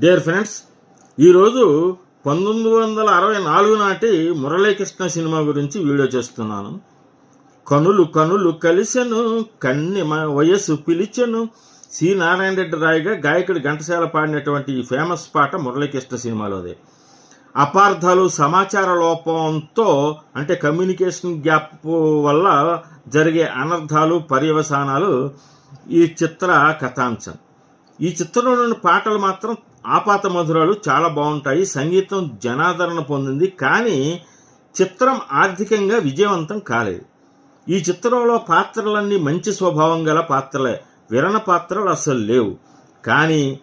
Dear friends ఈరోజు పంతొమ్మిది వందల అరవై నాలుగు నాటి మురళీకృష్ణ సినిమా గురించి వీడియో చేస్తున్నాను. కనులు కనులు కలిసెను కన్ని వయస్సు పిలిచెను సి. నారాయణ రెడ్డి రాయిగా గాయకుడు ఘంటసాల పాడినటువంటి ఈ ఫేమస్ పాట మురళీకృష్ణ సినిమాలోదే. అపార్థాలు సమాచార లోపంతో అంటే కమ్యూనికేషన్ గ్యాప్ వల్ల జరిగే అనర్థాలు పర్యవసానాలు ఈ చిత్ర కథాంశం. ఈ చిత్రంలోని పాటలు మాత్రం ఆపాత మధురాలు చాలా బాగుంటాయి. సంగీతం జనాదరణ పొందింది. కానీ చిత్రం ఆర్థికంగా విజయవంతం కాలేదు. ఈ చిత్రంలో పాత్రలన్నీ మంచి స్వభావం గల పాత్రలే. విరణ పాత్రలు అసలు లేవు. కానీ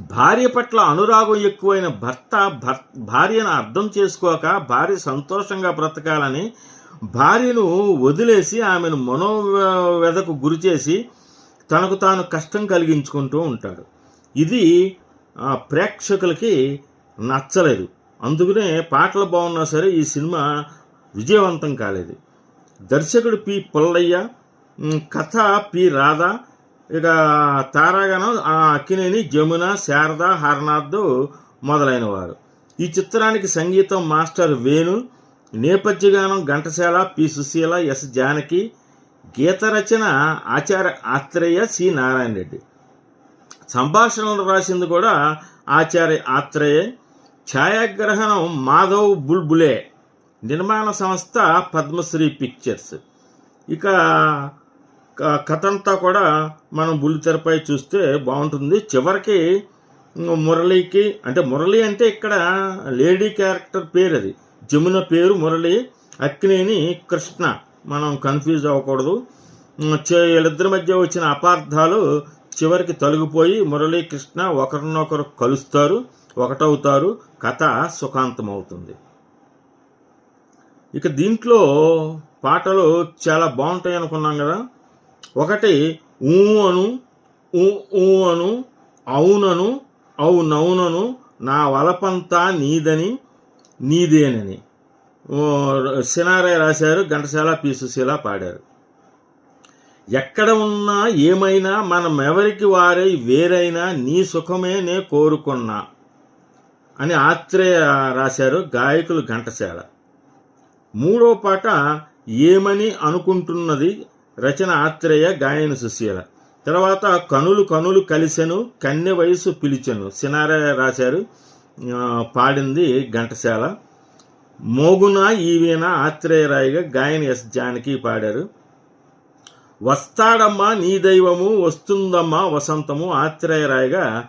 భార్య పట్ల అనురాగం ఎక్కువైన భర్త భర్ భార్యను అర్థం చేసుకోక భార్య సంతోషంగా బ్రతకాలని భార్యను వదిలేసి ఆమెను మనోవ్యధకు గురిచేసి తనకు తాను కష్టం కలిగించుకుంటూ ఉంటాడు. ఇది ప్రేక్షకులకి నచ్చలేదు. అందుకనే పాటలు బాగున్నా సరే ఈ సినిమా విజయవంతం కాలేదు. దర్శకుడు పి పుల్లయ్య కథ పి రాధ ఇక తారాగణం ఆ అక్కినేని జమున శారద హర్నాథ్ మొదలైన వారు ఈ చిత్రానికి సంగీతం మాస్టర్ వేణు నేపథ్య గానం పి సుశీల ఎస్ జానకి గీత రచన ఆచార్య ఆత్రేయ సి నారాయణ రెడ్డి సంభాషణలు రాసింది కూడా ఆచార్య ఆత్రేయ. ఛాయాగ్రహణం మాధవ్ బుల్బులే. నిర్మాణ సంస్థ పద్మశ్రీ పిక్చర్స్. ఇక క- కథ అంతా కూడా మనం బుల్లితెరపై చూస్తే బాగుంటుంది. చివరికి మురళికి అంటే మురళి అంటే ఇక్కడ లేడీ క్యారెక్టర్ పేరు అది జమున పేరు మురళి అక్కినేని కృష్ణ. మనం కన్ఫ్యూజ్ అవ్వకూడదు. వీళ్ళిద్దరి మధ్య వచ్చిన అపార్థాలు చివరికి తొలగిపోయి మురళీకృష్ణ ఒకరినొకరు కలుస్తారు ఒకటవుతారు కథ సుఖాంతమవుతుంది. ఇక దీంట్లో పాటలు చాలా బాగుంటాయి అనుకున్నాం కదా. ఒకటి ఊ అను ఊ అను అవునను అవునవునను నా వలపంతా నీదని నీదేనని. ఓ, రాశారు ఘంటసాల పి సుశీల పాడారు. ఎక్కడ ఉన్నా ఏమైనా మనం ఎవరికి వారై వేరైనా నీ సుఖమే నే కోరుకున్నా అని ఆత్రేయ రాశారు గాయకులు ఘంటసాల. మూడో పాట ఏమని అనుకుంటున్నది? రచన ఆత్రేయ గాయన సుశీల. తర్వాత కనులు కనులు కలిసెను కన్నె వయసు పిలిచెను. సినారయ్య రాశారు పాడింది ఘంటసాల. మోగున ఈవీన ఆత్రేయరాయిగా గాయన ఎస్ జానకి పాడారు. వస్తాడమ్మా నీ దైవము వస్తుందమ్మా వసంతము ఆత్రేయరాయగా